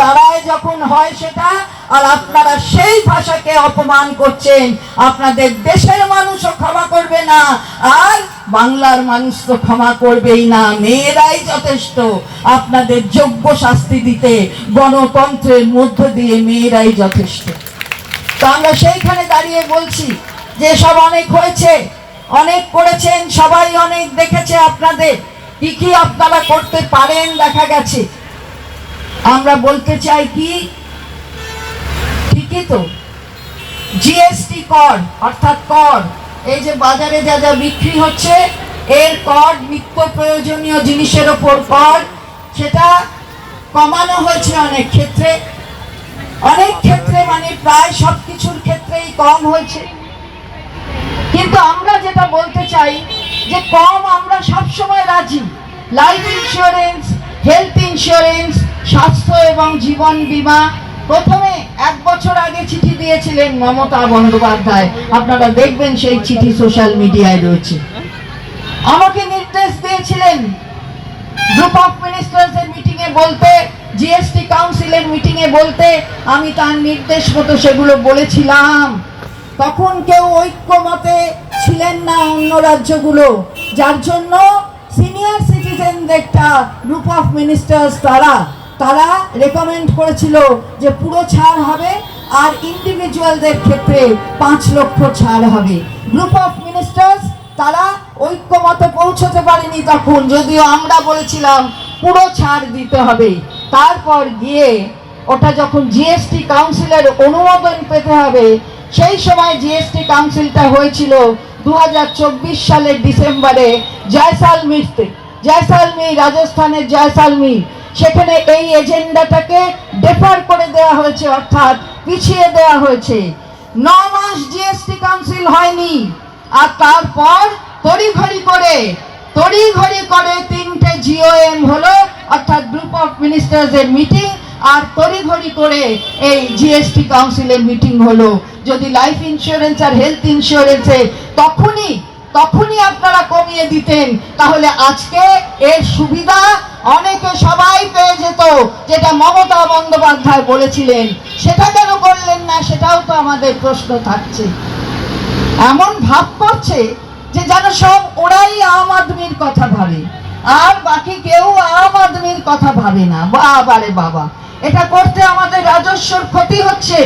দাঁড়ায় যখন হয় সেটা, আর আপনারা সেই ভাষাকে অপমান করছেন, আপনাদের দেশের মানুষও ক্ষমা করবে না, আর বাংলার মানুষ তো ক্ষমা করবেই না, মেয়েরাই যথেষ্ট। আপনাদের যোগ্য শাস্তি দিতে গণতন্ত্রের মধ্য দিয়ে মেয়েরাই যথেষ্ট। তো আমরা সেইখানে দাঁড়িয়ে বলছি যে সব অনেক হয়েছে, অনেক করেছেন, সবাই অনেক দেখেছে আপনাদের। কি কি আপনারা করতে পারেন, দেখা গেছে। আমরা বলতে চাই কি? ঠিকই তো। জিএসটি কর, অর্থাৎ কর। এই যে বাজারে যা যা বিক্রি হচ্ছে, এর কর নিত্য প্রয়োজনীয় জিনিসের ওপর কর, সেটা কমানো হয়েছে অনেক ক্ষেত্রে। অনেক ক্ষেত্রে মানে প্রায় সব কিছুর ক্ষেত্রেই কম হয়েছে। কিন্তু আমরা যেটা বলতে চাই যে কম আমরা সবসময় রাজি। লাইফ ইন্স্যুরেন্স হেলথ ইন্স্যুরেন্স স্বাস্থ্য এবং জীবন বীমা। প্রথমে এক বছর আগে চিঠি দিয়েছিলেন মমতা বন্দ্যোপাধ্যায়। আপনারা দেখবেন সেই চিঠি সোশ্যাল মিডিয়ায় রয়েছে। আমাকে নির্দেশ দিয়েছিলেন গ্রুপ অফ মিনিস্টার্স এর মিটিং এ বলতে জিএসটি কাউন্সিলের মিটিং এ বলতে, আমি তার নির্দেশ মতো সেগুলো বলেছিলাম। তখন কেউ ঐক্যমতে ছিলেন না অন্য রাজ্যগুলো। যার জন্য সিনিয়র সিটিজেনদেরটা গ্রুপ অফ মিনিস্টার্স তারা তারা রেকমেন্ড করেছিল যে পুরো ছাড় হবে আর ইন্ডিভিজুয়ালদের ক্ষেত্রে পাঁচ লক্ষ ছাড় হবে। গ্রুপ অফ মিনিস্টার্স তারা ঐক্যমতে পৌঁছতে পারেনি তখন। যদিও আমরা বলেছিলাম পুরো ছাড় দিতে হবে। তারপর গিয়ে ওটা যখন জিএসটি কাউন্সিলের অনুমোদন পেতে হবে, সেই সময় জিএসটি কাউন্সিলটা হয়েছিল দু হাজার চব্বিশ সালের ডিসেম্বরে জয়সালমিরতে জয়সালমির রাজস্থানের জয়সালমির সেখানে এই এজেন্ডাটাকে ডেফার করে দেওয়া হয়েছে, অর্থাৎ পিছিয়ে দেওয়া হয়েছে। ন মাস জিএসটি কাউন্সিল হয়নি, আর তারপর তড়িঘড়ি করে তড়িঘড়ি করে তিনটে জিওএম হলো, অর্থাৎ গ্রুপ অফ মিনিস্টার্স এর মিটিং আর তড়িঘড়ি করে এই জিএসটি কাউন্সিলের মিটিং হলো। যদি লাইফ ইন্স্যুরেন্স আর হেলথ ইন্স্যুরেন্সে তখনই তখনই আপনারা কমিয়ে দিতেন, তাহলে আজকে এর সুবিধা অনেকে সবাই পেয়ে যেত, যেটা মমতা বন্দ্যোপাধ্যায় বলেছিলেন। সেটা কেন করলেন না, সেটাও তো আমাদের প্রশ্ন থাকছে। এমন ভাব করছে যে যেন সব ওরাই আম আদমির কথা ভাবে, আর বাকি কেউ আম আদমির কথা ভাবে না। বাবারে বাবা, এটা করতে আমাদের রাজস্বর ক্ষতি হচ্ছে,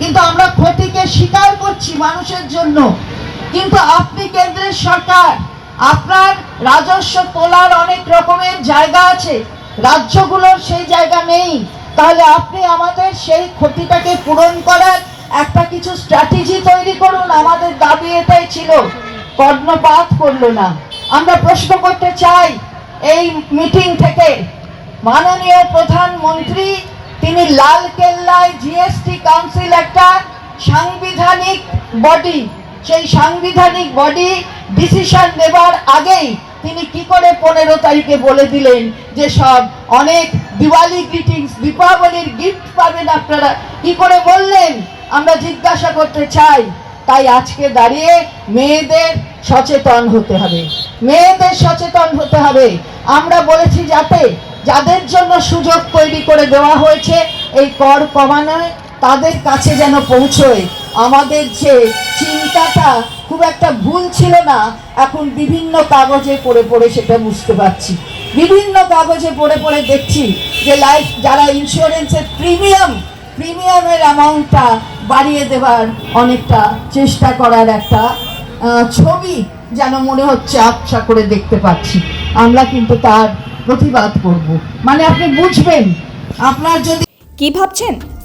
কিন্তু আমরা ক্ষতিকে স্বীকার করছি মানুষের জন্য। কিন্তু আপনি কেন্দ্রের সরকার। আপনার রাজস্ব তোলার অনেক রকমের জায়গা আছে। রাজ্যগুলোর সেই জায়গা নেই। তাহলে আপনি আমাদের সেই ক্ষতিটাকে পূরণ করার একটা কিছু স্ট্র্যাটেজি তৈরি করুন। আমাদের দাবি এটাই ছিল। কর্ণপাত করল না। আমরা প্রশ্ন করতে চাই, এই মিটিং থেকে। মাননীয় প্রধানমন্ত্রী, তিনি লাল কেল্লায় জিএসটি কাউন্সিল একটা সাংবিধানিক বডি সেই সাংবিধানিক বডি ডিসিশন নেবার আগেই তিনি কি করে পনেরো তারিখে বলে দিলেন যে সব অনেক দিওয়ালি গ্রিটিংস দীপাবলির গিফট পাবেন আপনারা। কি করে বললেন? আমরা জিজ্ঞাসা করতে চাই। তাই আজকে দাঁড়িয়ে মেয়েদের সচেতন হতে হবে। মেয়েদের সচেতন হতে হবে। আমরা বলেছি যাতে যাদের জন্য সুযোগ তৈরি করে দেওয়া হয়েছে, এই কর কমানোয় তাদের কাছে যেন পৌঁছয়। আমাদের যে চিন্তাটা খুব একটা ভুল ছিল না, এখন বিভিন্ন কাগজে পড়ে পড়ে সেটা বুঝতে পারছি। বিভিন্ন কাগজে পড়ে পড়ে দেখছি যে লাইফ, যারা ইন্স্যুরেন্সের প্রিমিয়াম, প্রিমিয়ামের অ্যামাউন্টটা বাড়িয়ে দেওয়ার অনেকটা চেষ্টা করার একটা ছবি যেন মনে হচ্ছে আবসা করে দেখতে পাচ্ছি। আমরা কিন্তু তার প্রতিবাদ করব। মানে আপনি বুঝবেন, আপনার যদি কি ভাবছেন?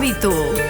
hábito.